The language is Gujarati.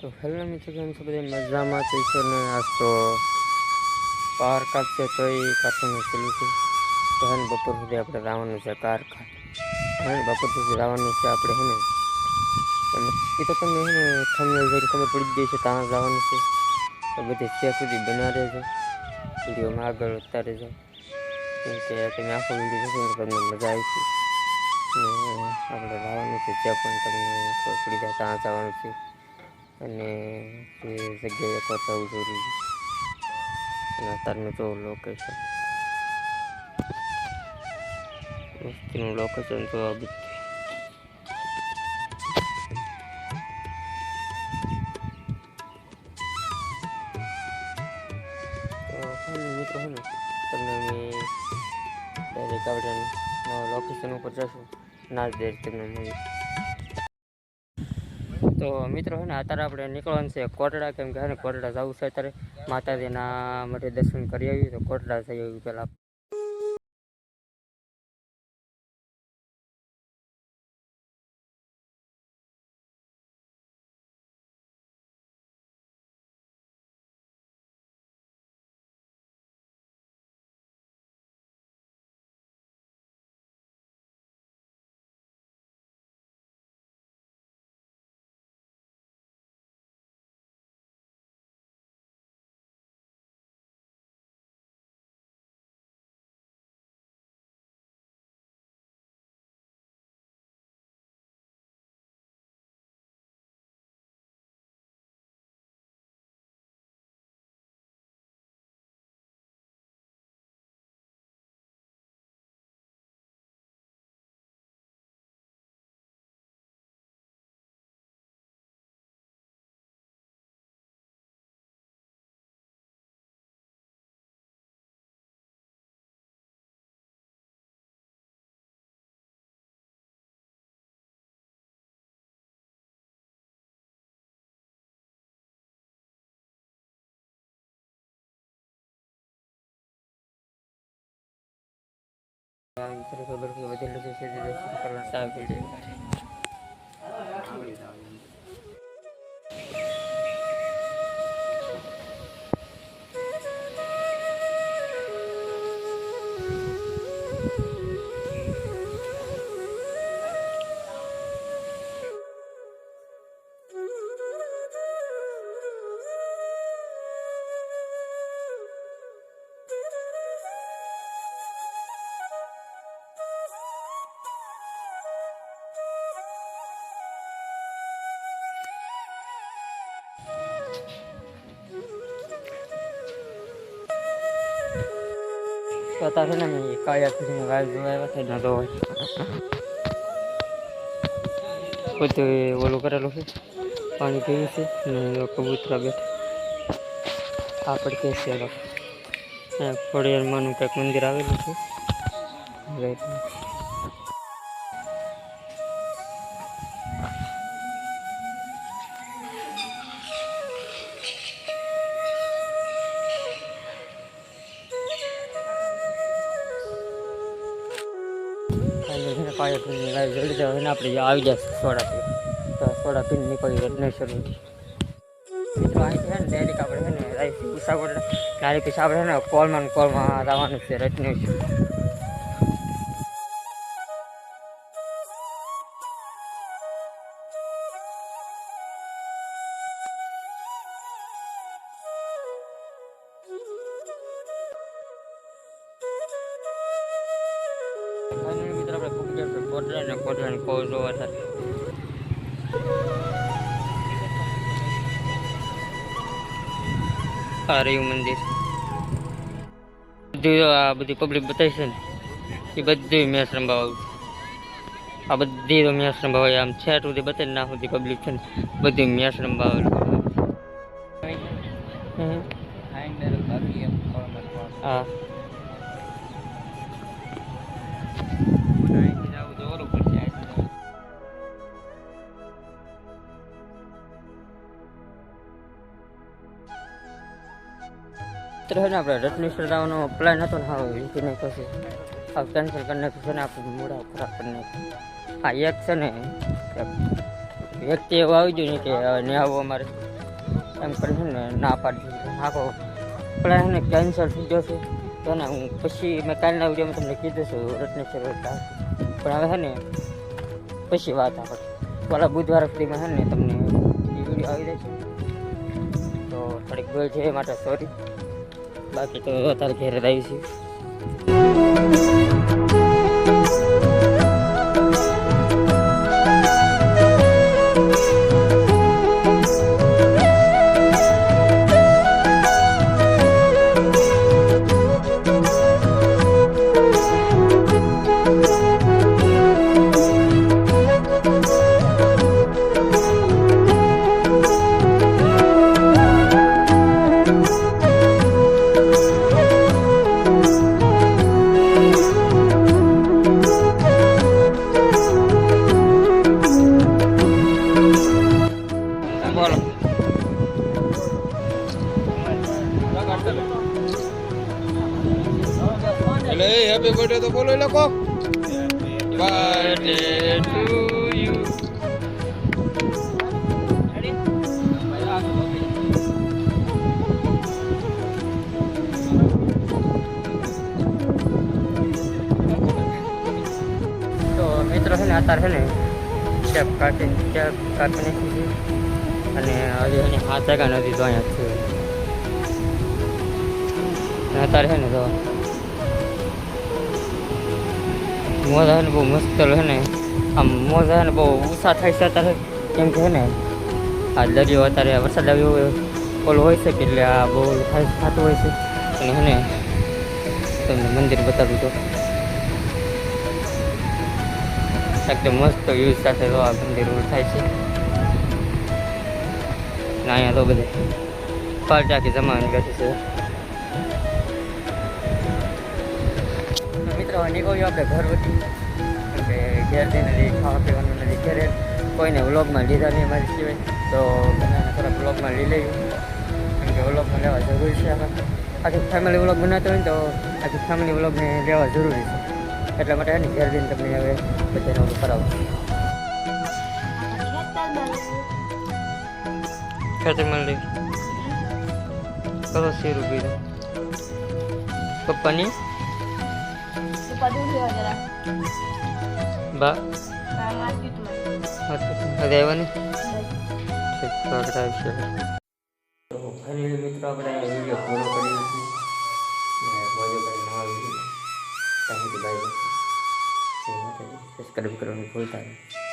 તો હેલો મિત્રો, કેમ છો બધા મજામાં તો ઈશ્વરને આજ તો પાર કાપશે તો એ કાઠુંનું પેલું છે. તો હે બપોર સુધી આપણે લાવવાનું છે કાર કાટ હે બપોર સુધી લાવવાનું છે આપણે, હે ને? એ તો તમને, હે ને, તમને જોઈને ખબર પડી ગઈ છે ત્યાં જવાનું છે. તો બધી ત્યાં સુધી બના રહેજો. વિડીયોમાં આગળ વધતા રહેજો. કેમ કે તમે આખો વીડિયો જોશો તો તમને મજા આવી છે આપણે લાવવાનું છે, ત્યાં પણ તમને ખબર પડી જાય ત્યાં જવાનું છે. અને તે જગ્યાએ પહોંચવું જરૂરી અને અત્યારનું જો લોકેશન વસ્તીનું લોકેશન જો આ બધું. તો મિત્રો તમને મેં ડાયરેક્ટ આવડે લોકેશન ઉપર જશું. ના જ દેર તમને મળી તો મિત્રો હે ને, અત્યારે આપણે નીકળવાનું છે કોટડા, કેમ કે ને, કોટડા જવું છે અત્યારે. માતાજીના માટે દર્શન કરી આવ્યું તો કોટડા જઈ આવ્યું પહેલાં. ખબર કે વધેલું છે તે સાવ છે ને મેં કાયા ફીરીને વાળ આવ્યા છે નતો હોય બધું ઓલું કરેલું છે પાણી પીવું છે ને કબૂતરા બેઠા આપણે પડકે છે ખોડિયારમાંનું કંઈક મંદિર આવેલું છે. પાણી પીને લાઈવ જલ્દી જાવ અને આપણે આવી જશે સોડા પી તો સોડા પીને નીકળી રત્નેશ્વર મિત્રો અહીં છે ને ડાયરેક્ટ આપણે છે ને, રાઈસ ઉષાગોડ ડાયરેક્ટ પીસા આપણે છે ને કોલમાં કોલમાં આવવાનું છે રત્નેશ્વર પૂકી છે કોટડા ને કોટલા ને કોલ જોવા થાય આ રહ્યું મંદિર. બધું આ બધી પબ્લિક બતાવી છે ને એ બધું મેં આવું આ બધી તો મેં હોય આમ છેટ સુધી બતાવી ના સુધી પબ્લિક છે ને બધી મેં હમ. હા. તો છે ને આપણે રત્નેશ્વર આવવાનો પ્લાન હતો ને હા વીંટી નહીં પછી હા કેન્સલ કરી નાખ્યું છે ને આપણે મોડા ખરાબ કરી નાખ્યું. હા, એક છે ને વ્યક્તિ એવો આવી ગયો ને કે હવે ને આવો અમારે. એમ કરી ને ના પાડી આખો પ્લાન ને કેન્સલ થઈ ગયો છે. તો ને હું પછી મેં કાલના વિડીયોમાં તમને કીધું છું રત્નેશ્વર પણ હવે છે ને પછી વાત આપણે પેલા બુધવાર સુધીમાં છે ને તમને એ વીડિયો આવી છે. તો થોડીક ભૂલ છે એ માટે સોરી બાકી તો અત્યારે ઘેરે રહી આવી એ લોકો મિત્રો છે ને, અત્યારે છે ને ચેપ કાઢી ચેપ કાપી અને હજી એને હાથ ટકા નથી તો અહીંયા છે. અત્યારે છે ને તો મોજા બહુ મસ્ત છે ને. આમ મોજા ને બહુ ઓછા થાય છે અત્યારે. કેમ કે ને, આ દરિયો અત્યારે વરસાદ આવ્યો ઓલું હોય છે કે એટલે આ બહુ થતું હોય છે. અને હે ને, તમને મંદિર બતાવ્યું તો. એકદમ મસ્ત વ્યૂઝ સાથે તો આ મંદિર થાય છે. ને અહીંયા તો બધે પાર્ટી જમાવાની બેઠી છે. તો નીકળ્યું આપણે ઘર કેમ કે ઘેર જઈને ખાવા પીવાનું નથી ઘેરે કોઈને વ્લોગમાં લીધા નહીં મારી સિવાય તો બધાને થોડાક વ્લોગમાં લઈ લઈએ કેમ કે વ્લોગમાં લેવા જરૂરી છે આપણે આખી ફેમિલી વ્લોગ બનાવતો હોય ને તો આખી ફેમિલી વ્લોગને લેવા જરૂરી છે. એટલા માટે એની ઘેર જઈને તમને હવે બધાને કરાવું. મંડી કરો સી રૂપિયા પપ્પાની? બા ઠીક તો આગળ આવશે તો ફાઇનલી મિત્રો આપણે વીડિયો પૂરો કરીએ છીએ. મોજો કરી નવા વીડિયો. ત્યાં સુધી સબસ્ક્રાઈબ કરવાનું ભૂલતા નહીં.